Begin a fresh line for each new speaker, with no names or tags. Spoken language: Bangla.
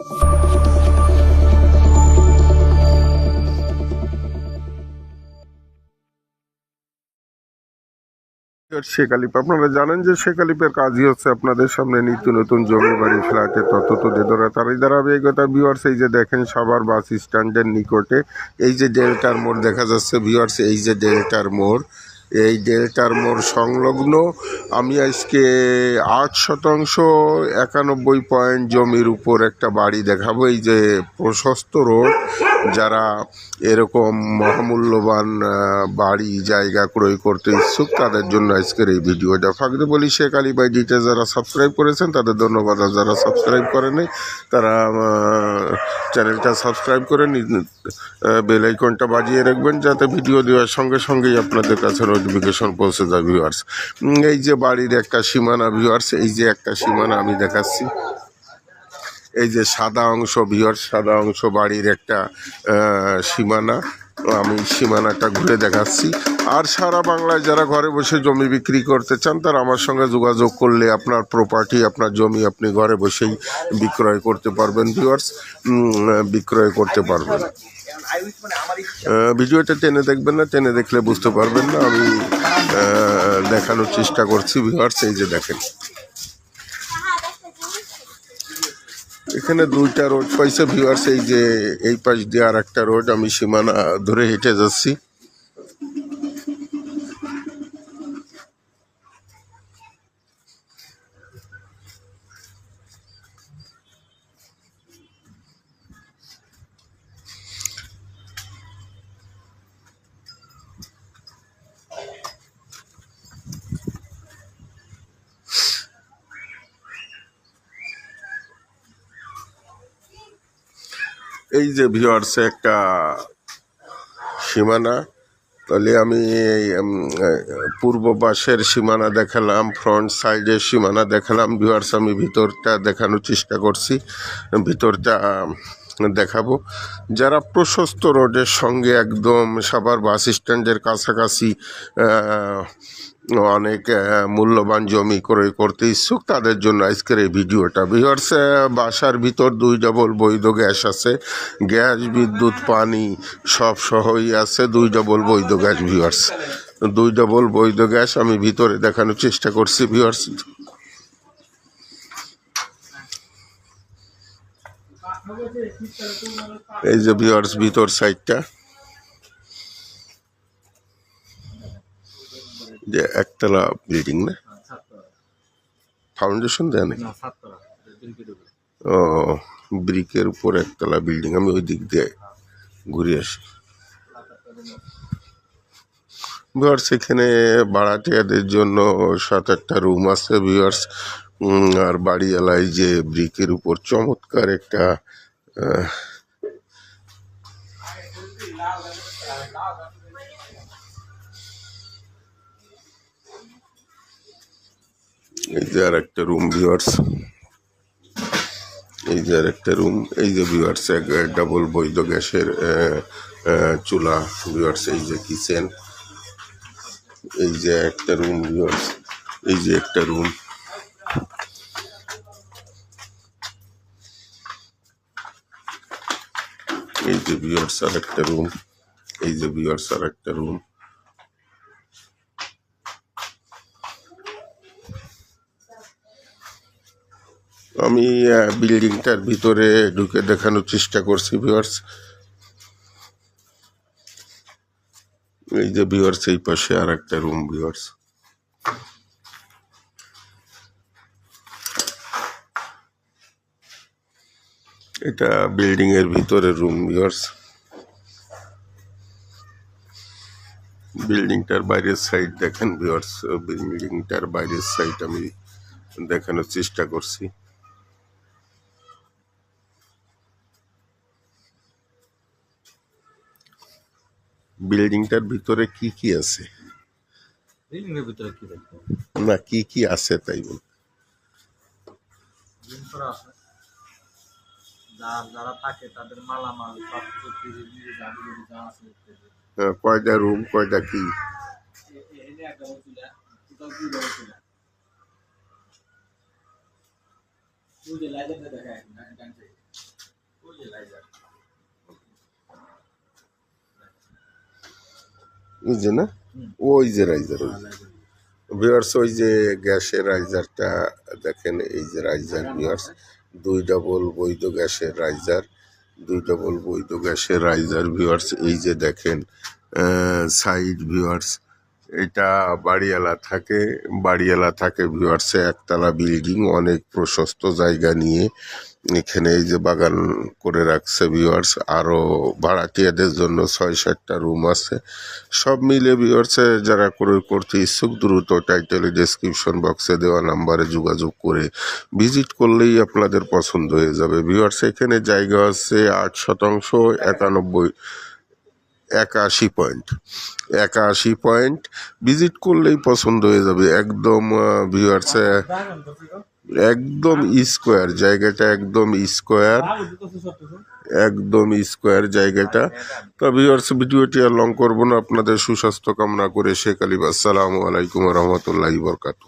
শেখ আলিপ আপনারা জানেন যে শেখ আলিপের কাজই হচ্ছে আপনাদের সামনে নিত্য নতুন জমি বাড়ি ফ্ল্যাটে তত তো দেদরা তারই ধারাবাহিকতা ভিউয়ার্স এই যে দেখেন সবার বাস স্ট্যান্ডের নিকটে, এই যে ডেল্টার মোড় দেখা যাচ্ছে ভিউয়ার্স এই যে ডেল্টার মোড় এই ডেল্টার মোড় সংলগ্ন। আমি আজকে আট শতাংশ একানব্বই পয়েন্ট জমির উপর একটা বাড়ি দেখাবো, এই যে প্রশস্ত রোড, যারা এরকম মহামূল্যবান বাড়ি জায়গা ক্রয় করতে ইচ্ছুক, তাদের জন্য আজকের এই ভিডিওটা। ফাঁকতে বলি, শেখ আলী ভাই ডিটে যারা সাবস্ক্রাইব করেছেন, তাদের ধন্যবাদ। যারা সাবস্ক্রাইব করেনি তারা চ্যানেলটা সাবস্ক্রাইব করে বেল আইকনটা বাজিয়ে রাখবেন যাতে ভিডিও দেওয়ার সঙ্গে সঙ্গেই আপনাদের কাছে নোটিফিকেশন পৌঁছে যায় ভিউয়ার্স এই যে বাড়ির একটা সীমানা ভিউয়ার্স এই যে একটা সীমানা আমি দেখাচ্ছি। এই যে সাদা অংশ ভিউয়ার্স সাদা অংশ বাড়ির একটা সীমানা। আমি সীমানাটা ঘুরে দেখাচ্ছি। আর সারা বাংলায় যারা ঘরে বসে জমি বিক্রি করতে চান, তারা আমার সঙ্গে যোগাযোগ করলে আপনার প্রপার্টি আপনার জমি আপনি ঘরে বসেই বিক্রয় করতে পারবেন ভিউয়ার্স বিক্রয় করতে পারবেন। ভিডিওটা টেনে দেখবেন না, টেনে দেখলে বুঝতে পারবেন না। আমি দেখানোর চেষ্টা করছি ভিউয়ার্স এই যে দেখেন। এখানে দুইটা রোড পাইছে ভিউয়ার্স এই যে এই পাশ দিয়ে আর একটা রোড, আমি সীমানা ধরে হেঁটে যাচ্ছি। এই যে ভিউয়ার্স একটা সীমানা, তাহলে আমি পূর্ব পাশের সীমানা দেখালাম ফ্রন্ট সাইডের সীমানা দেখালাম। ভিউয়ার্স আমি ভিতরটা দেখানোর চেষ্টা করছি, ভিতরটা দেখাবো। যারা প্রশস্ত রোডের সঙ্গে একদম সাভার বাস স্ট্যান্ডের কাছাকাছি অনেক মূল্যবান জমি ক্রয় করতে ইচ্ছুক, তাদের জন্য আজকের এই ভিডিওটা। ভিউয়ার্স বাসার ভিতর দুই ডবল বৈধ গ্যাস আছে। গ্যাস, বিদ্যুৎ, পানি সব সহই আছে, দুই ডবল বৈধ গ্যাস ভিউয়ার্স দুই ডবল বৈধ গ্যাস আমি ভিতরে দেখানোর চেষ্টা করছি ভিউয়ার্স এই যে ভিউয়ার্স ভিতর সাইডটা যে একতলা বিল্ডিং না? ফাউন্ডেশন দেয় নাকি? ও ব্রিকের উপর একতলা বিল্ডিং আমি ওই দিক দিয়ে ঘুরে আসি। ভিওয়ার্স এখানে ভাড়াটিয়াদের জন্য সাত আটটা রুম আছে ভিওয়ার্স আর বাড়িওয়ালায় যে ব্রিকের উপর চমৎকার একটা এই যে আর একটা রুম ভিওয়ার্স এই যে আর একটা রুম এই যে ভিওয়ার্স এক ডাবল বৈধ গ্যাসের চুলা ভিওয়ার্স এই যে কিচেন এই যে একটা রুম ভিওয়ার্স এই যে একটা রুম এই যে ভিওয়ার্স আর একটা রুম এই যে ভিওয়ার্স আর একটা রুম আমি বিল্ডিংটার ভিতরে ঢুকে দেখানোর চেষ্টা করছি ভিউয়ার্স এই যে ভিউয়ার্স এই পাশে আর একটা রুম ভিউয়ার্স এটা বিল্ডিং এর ভিতরে রুম ভিউয়ার্স বিল্ডিংটার বাইরের সাইড দেখেন ভিউয়ার্স বিল্ডিংটার বাইরের সাইড আমি দেখানোর চেষ্টা করছি। বিল্ডিংটার ভিতরে কি কি আছে?
বিল্ডিং এর ভিতরে কি দেখব?
না কি কি আছে তাই বল।
জিম করা আছে। যার যারা থাকে তাদের মালামাল সব কিছু ফ্রিজে দিয়ে যাবে যা আছে ফ্রিজে।
আহ, কয়টা রুম কয়টা কি?
এ- ওই যে
না? ওই যে রাইজার ওই ভিউয়ার্স ওই যে গ্যাসের রাইজারটা দেখেন, এই যে রাইজার ভিউয়ার্স দুই ডবল বৈধ গ্যাসের রাইজার দুই ডবল বৈধ গ্যাসের রাইজার ভিউয়ার্স এই যে দেখেন সাইড ভিউয়ার্স এটা বাড়িওয়ালা থাকে বাড়িওয়ালা থাকে ভিউয়ার্সে একতলা বিল্ডিং অনেক প্রশস্ত জায়গা নিয়ে। এখানে এই যে বাগান করে রাখছে ভিউয়ার্স আরও ভাড়াটিয়াদের জন্য ছয় সাতটা রুম আছে। সব মিলে ভিউয়ার্সে যারা ক্রয় করতে ইচ্ছুক, দ্রুত টাইটেলে ডেসক্রিপশন বক্সে দেওয়া নাম্বারে যোগাযোগ করে ভিজিট করলেই আপনাদের পছন্দ হয়ে যাবে। ভিউয়ার্স এখানে জায়গা আছে আট শতাংশ, একানব্বই, একাশি পয়েন্ট একাশি পয়েন্ট ভিজিট করলেই পছন্দ হয়ে যাবে। একদম ভিউয়ার্সে একদম স্কোয়ার জায়গাটা একদম স্কোয়ার একদম স্কোয়ার জায়গাটা। তো ভিউয়ার্স ভিডিওটি আর লং করব না, আপনাদের সুস্বাস্থ্য কামনা করে শেখ আলিব আসসালামু আলাইকুম রহমতুল্লাহি বরকাতু